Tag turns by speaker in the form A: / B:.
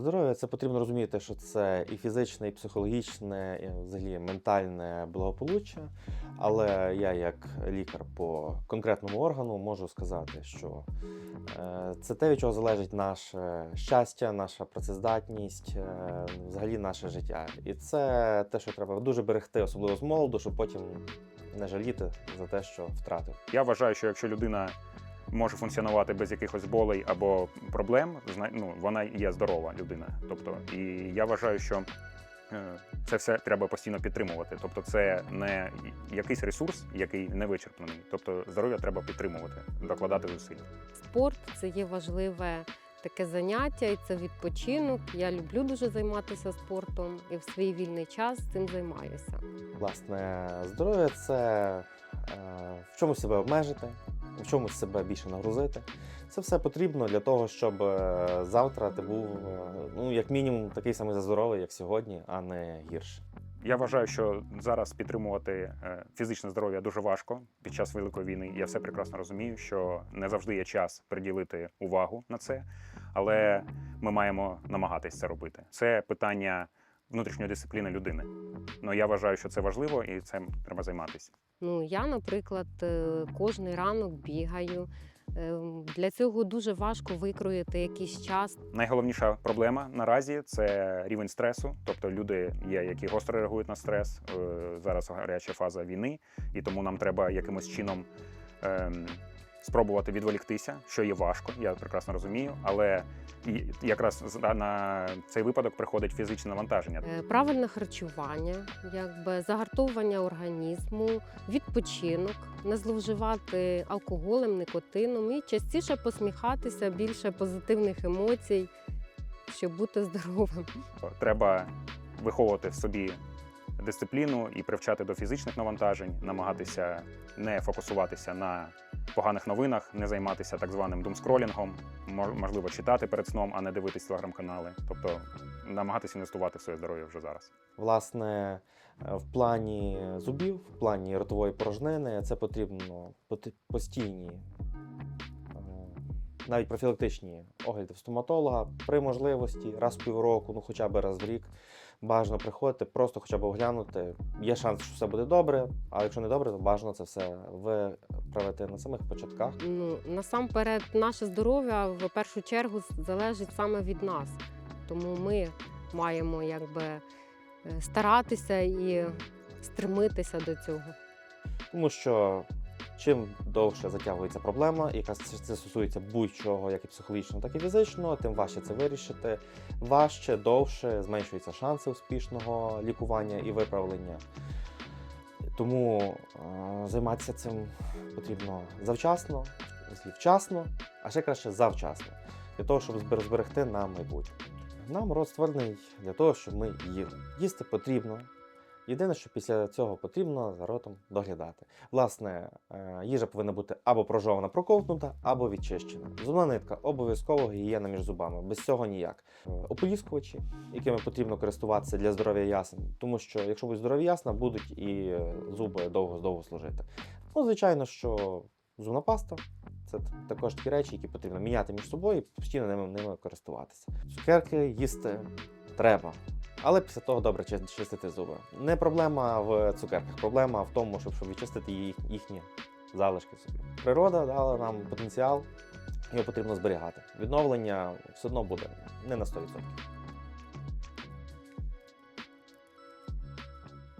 A: Здоров'я це потрібно розуміти, що це і фізичне, і психологічне, і взагалі ментальне благополуччя. Але я, як лікар по конкретному органу, можу сказати, що е, це те, від чого залежить наше щастя, наша працездатність, е, взагалі наше життя. І це те, що треба дуже берегти, особливо з молоду, щоб потім не жаліти за те, що втратив.
B: Я вважаю, що якщо людина може функціонувати без якихось болей або проблем, ну, вона є здорова людина. Тобто, і я вважаю, що е, це все треба постійно підтримувати. Тобто, це не якийсь ресурс, який не вичерпаний. Тобто, здоров'я треба підтримувати, докладати зусиль.
C: Спорт це є важливе таке заняття, і це відпочинок. Я люблю дуже займатися спортом і в свій вільний час цим займаюся.
A: Власне, здоров'я це е, в чомусь себе обмежити, в чомусь себе більше нагрузити. Це все потрібно для того, щоб е, завтра ти був, е, ну, як мінімум, такий самий здоровий, як сьогодні, а не гірше.
B: Я вважаю, що зараз підтримувати е, фізичне здоров'я дуже важко під час великої війни. Я все прекрасно розумію, що не завжди є час приділити увагу на це, але ми маємо намагатись це робити. Це питання внутрішньої дисципліни людини. Ну я вважаю, що це важливо і цим треба займатися.
C: Ну, я, наприклад, е, кожний ранок бігаю. Е, Для цього дуже важко викроїти якийсь час.
B: Найголовніша проблема наразі це рівень стресу. Тобто люди є, які гостро реагують на стрес. Е, Зараз гаряча фаза війни, і тому нам треба якимось чином ем, спробувати відволіктися, що є важко, я прекрасно розумію. Але якраз на цей випадок приходить фізичне навантаження.
C: Е, Правильне харчування, якби загартовування організму, відпочинок, не зловживати алкоголем, никотином і частіше посміхатися, більше позитивних емоцій, щоб бути здоровим.
B: Треба виховувати в собі дисципліну і привчати до фізичних навантажень, намагатися не фокусуватися на поганих новинах, не займатися так званим думскролінгом, мож- можливо, читати перед сном, а не дивитись телеграм-канали. Тобто намагатися інвестувати в своє здоров'я вже зараз.
A: Власне, е, в плані зубів, в плані ротової порожнини, це потрібно постійні, е, навіть профілактичні огляди в стоматолога при можливості раз в півроку, ну хоча б раз в рік. Бажано приходити, просто хоча б оглянути. Є шанс, що все буде добре, а якщо не добре, то бажано це все виправити на самих початках.
C: Ну насамперед, наше здоров'я в першу чергу залежить саме від нас, тому ми маємо якби е, старатися і стремитися до цього.
A: Тому що чим довше затягується проблема, яка це стосується будь-чого, як і психологічного, так і фізичного, тим важче це вирішити. Важче, довше зменшуються шанси успішного лікування і виправлення. Тому е, займатися цим потрібно завчасно, вчасно, а ще краще завчасно, для того, щоб збер- зберегти нам майбутнє. Нам рот створений для того, щоб ми їли. Їсти потрібно, Єдине, що після цього потрібно за ротом доглядати. Власне, е, їжа повинна бути або прожована, проковтнута, або відчищена. Зубна нитка обов'язково гігієна між зубами. Без цього ніяк. Е, Ополіскувачі, якими потрібно користуватися для здоров'я ясен, тому що якщо будуть здорові ясна, будуть і е, зуби довго-довго служити. Ну, звичайно, що зубна паста. Це також такі речі, які потрібно міняти між собою і постійно ними, ними користуватися. Цукерки їсти треба. Але після того добре чистити зуби. Не проблема в цукерках, проблема в тому, щоб, щоб відчистити їх, їхні залишки. Природа дала нам потенціал, його потрібно зберігати. Відновлення все одно буде не на 100%.